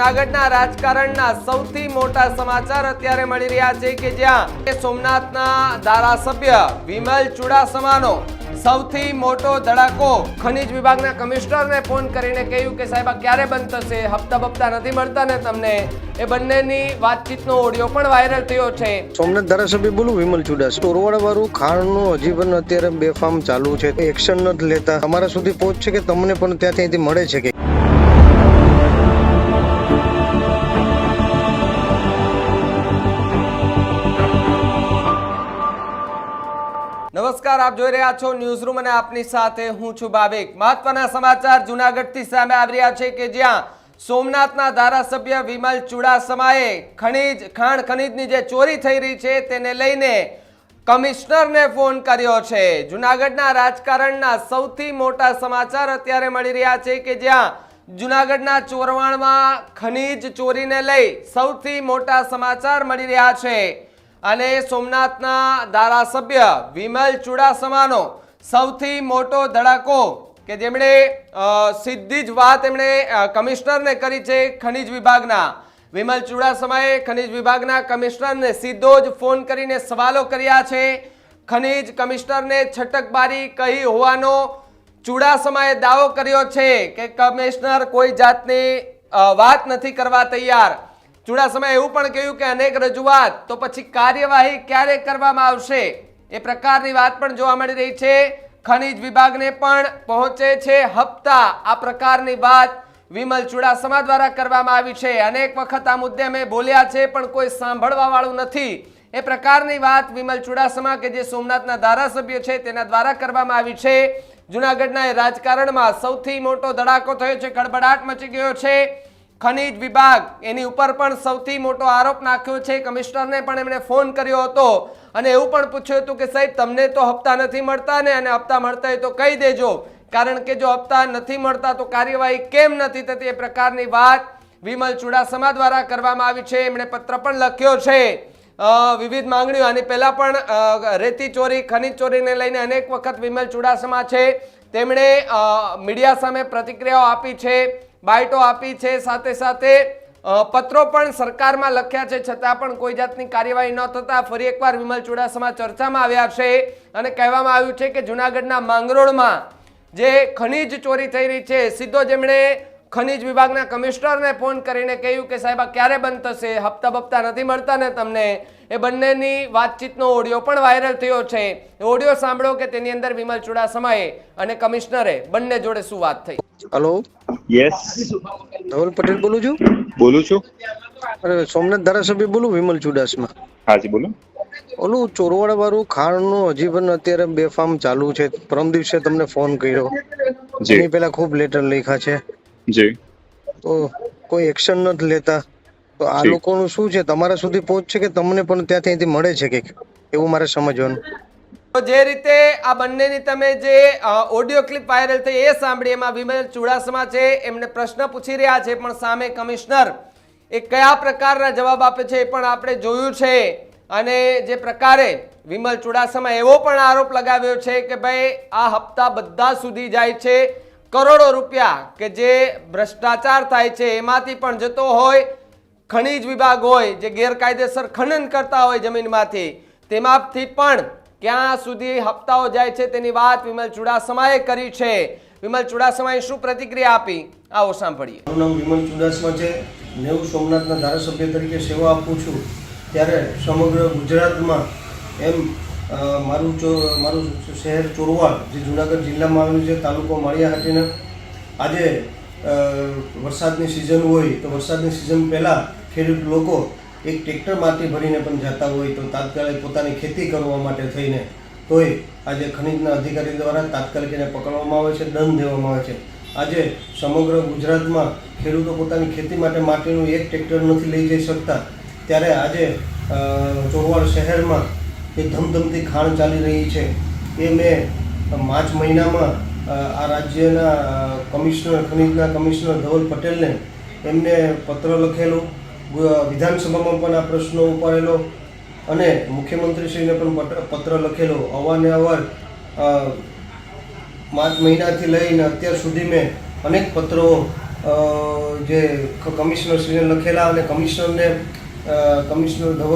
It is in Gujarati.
જૂનાગઢના રાજકારણના સૌથી મોટા સમાચાર અત્યારે મળી રહ્યા છે કે જ્યાં સોમનાથના ધારાસભ્ય વિમલ ચુડાસમાનો સૌથી મોટો ધડાકો ખનિજ વિભાગના કમિશનરને ફોન કરીને કહ્યું કે સાહેબ ક્યારે બંધ થશે? હપ્તા બપ્તા નથી મળતા ને તમને? એ બંનેની વાતચીતનો ઓડિયો પણ વાયરલ થયો છે. સોમનાથ ધારાસભ્ય બોલું, વિમલ ચુડાસ ચોરવાડા વાળું ખાણનું હજી પણ અત્યારે બેફામ ચાલુ છે. એક્શન નથી લેતા. અમારા સુધી પહોંચશે કે તમને પણ ત્યાંથી મળે છે કે નમસ્કાર, આપ જોઈ રહ્યા છો ન્યૂઝ રૂમ અને આપની સાથે હું છું ભાવિક. મહત્વના સમાચાર જુનાગઢથી સામે આવી રહ્યા છે કે જ્યાં સોમનાથના ધારાસભ્ય વિમલ ચુડાસમાએ ખનીજ, ખાણ ખનીજની જે ચોરી થઈ રહી છે તેને લઈને કમિશનરને ફોન કર્યો છે. જુનાગઢના રાજકારણના સૌથી મોટા સમાચાર અત્યારે મળી રહ્યા છે કે જ્યાં જુનાગઢના ચોરવાણમાં ખનીજ ચોરીને લઈ સૌથી મોટા સમાચાર મળી રહ્યા છે. અને સોમનાથના ધારાસભ્ય વિમલ ચુડાસમાનો સૌથી મોટો ધડાકો કે જેમણે સીધી જ વાત એમણે કમિશનરને કરી છે ખનિજ વિભાગના. વિમલ ચુડાસમાએ ખનિજ વિભાગના કમિશનરને સીધો જ ફોન કરીને સવાલો કર્યા છે. ખનિજ કમિશનરને છટકબારી કહી હોવાનો ચુડાસમાએ દાવો કર્યો છે કે કમિશનર કોઈ જાતની વાત નથી કરવા તૈયાર. ચુડાસમાએ એવું પણ કહ્યું કે અનેક રજૂઆત, તો પછી કાર્યવાહી ક્યારે કરવામાં આવશે? એ પ્રકારની વાત પણ જોવા મળી રહી છે. ખનિજ વિભાગને પણ પહોંચે છે હપ્તા. આ પ્રકારની વાત વિમલ ચુડાસમા દ્વારા કરવામાં આવી છે. અનેક વખત આ મુદ્દે અમે બોલ્યા છે, પણ કોઈ સાંભળવા વાળું નથી. એ પ્રકારની વાત વિમલ ચુડાસમા કે જે સોમનાથના ધારાસભ્ય છે, તેના દ્વારા કરવામાં આવી છે. જુનાગઢના એ રાજકારણમાં સૌથી મોટો ધડાકો થયો છે, ગડબડાટ મચી ગયો છે. ખનિજ વિભાગ એની ઉપર પણ સૌથી મોટો આરોપ નાખ્યો છે. કમિશનરને પણ એમણે ફોન કર્યો હતો અને એવું પણ પૂછ્યું હતું કે, સાહેબ, તમને તો હપ્તા નથી મળતા ને, અને હપ્તા મળતા હોય તો કહી દેજો. કારણ કે જો હપ્તા નથી મળતા તો કાર્યવાહી કેમ નથી થતી? એ પ્રકારની વાત વિમલ ચુડાસમા દ્વારા કરવામાં આવી છે. એમણે પત્ર પણ લખ્યો છે. વિવિધ માંગણીઓ. અને પહેલાં પણ રેતી ચોરી, ખનિજ ચોરીને લઈને અનેક વખત વિમલ ચુડાસમા છે. તેમણે મીડિયા સામે પ્રતિક્રિયાઓ આપી છે. બાઇટો આપી છે, સાથે સાથે પત્રો પણ સરકારમાં લખ્યા છે, છતાં પણ કોઈ જાતની કાર્યવાહી ન થતા ફરી એકવાર વિમલ ચુડાસમા ચર્ચામાં આવ્યા છે અને કહેવામાં આવ્યું છે કે જુનાગઢના માંગરોળમાં જે ખનીજ ચોરી થઈ રહી છે, સીધો જેમણે ખનિજ વિભાગના કમિશનરને ફોન કરીને કહ્યું કે સાહેબ આ ક્યારે બંધ થશે? હપ્તા બપ્તા નથી મળતા ને તમને? એ બંનેની વાતચીતનો ઓડિયો પણ વાયરલ થયો છે. ઓડિયો સાંભળો કે તેની અંદર વિમલ ચુડાસમાએ અને કમિશનરે બંને જોડે શું વાત થઈ? હલો? યસ ધવલ પટેલ બોલું છું? બોલું છું. અરે સોમનાથ ધારાસભ્ય બોલું વિમલ ચુડાસમા? હાજી બોલો. ઓલું ચોરવાડા વાળું ખાણનું હજી પણ અત્યારે બેફામ ચાલુ છે. પરમ દિવસે તમને ફોન કર્યો. જી. એની પેલા ખૂબ લેટર લખ્યા છે. જી. તો કોઈ એક્શન નથી લેતા. તો આ લોકોનું શું છે? તમારા સુધી પહોંચશે કે તમને પણ ત્યાંથી અહીંથી મળે છે કે એવું મારે સમજવાનું. તો જે રીતે આ બંનેની તમે જે ઓડિયો ક્લિપ વાયરલ થઈ એ સાંભળી એમાં વિમલ ચુડાસમા છે એમને પ્રશ્ન પૂછી રહ્યા છે પણ સામે કમિશનર એ કયા પ્રકારના જવાબ આપે છે એ પણ આપણે જોયું છે. અને જે પ્રકારે વિમલ ચુડાસમા એવો પણ આરોપ લગાવ્યો છે કે ભાઈ આ હપ્તા બધા સુધી જાય છે. કરોડો રૂપિયા કે જે ભ્રષ્ટાચાર થાય છે, એમાંથી પણ જતો હોય, ખનિજ વિભાગ હોય, જે ગેરકાયદેસર ખનન કરતા હોય જમીનમાંથી, તેમાંથી પણ ક્યાં સુધી હપ્તાઓ જાય છે તેની વાત વિમલ ચુડાસમાએ કરી છે. વિમલ ચુડાસમાએ શું પ્રતિક્રિયા આપી? આવો સાંભળીએ. મારું નામ વિમલ ચુડાસમા છે. નેવું સોમનાથના ધારાસભ્ય તરીકે સેવા આપું છું. ત્યારે સમગ્ર ગુજરાતમાં એમ મારું ચો, મારું શહેર ચોરવાડ, જે જુનાગઢ જિલ્લામાં આવેલું છે, તાલુકો માળિયાહાટીના આજે વરસાદની સિઝન હોય તો વરસાદની સિઝન પહેલાં ખેડૂત લોકો એક ટ્રેક્ટર માટી ભરીને પણ જતા હોય તો તાત્કાલિક પોતાની ખેતી કરવા માટે થઈને તોય આજે ખનિજના અધિકારી દ્વારા તાત્કાલિક એને પકડવામાં આવે છે, દંડ દેવામાં આવે છે. આજે સમગ્ર ગુજરાતમાં ખેડૂતો પોતાની ખેતી માટે માટીનું એક ટ્રેક્ટર નથી લઈ જઈ શકતા. ત્યારે આજે ચોરવાડ શહેરમાં એ ધમધમતી ખાણ ચાલી રહી છે. એ મેં માર્ચ મહિનામાં આ રાજ્યના કમિશનર, ખનિજના કમિશનર ધવલ પટેલને એમને પત્ર લખેલો વિધાનસભામાં પણ આ પ્રશ્નો ઉપાડેલો અને મુખ્યમંત્રીશ્રીને પણ પત્ર- લખેલો. અવારને અવાર માર્ચ મહિનાથી લઈને અત્યાર સુધી મેં અનેક પત્રો જે કમિશનરશ્રીને લખેલા અને કમિશનરને કમિશનર ધવલ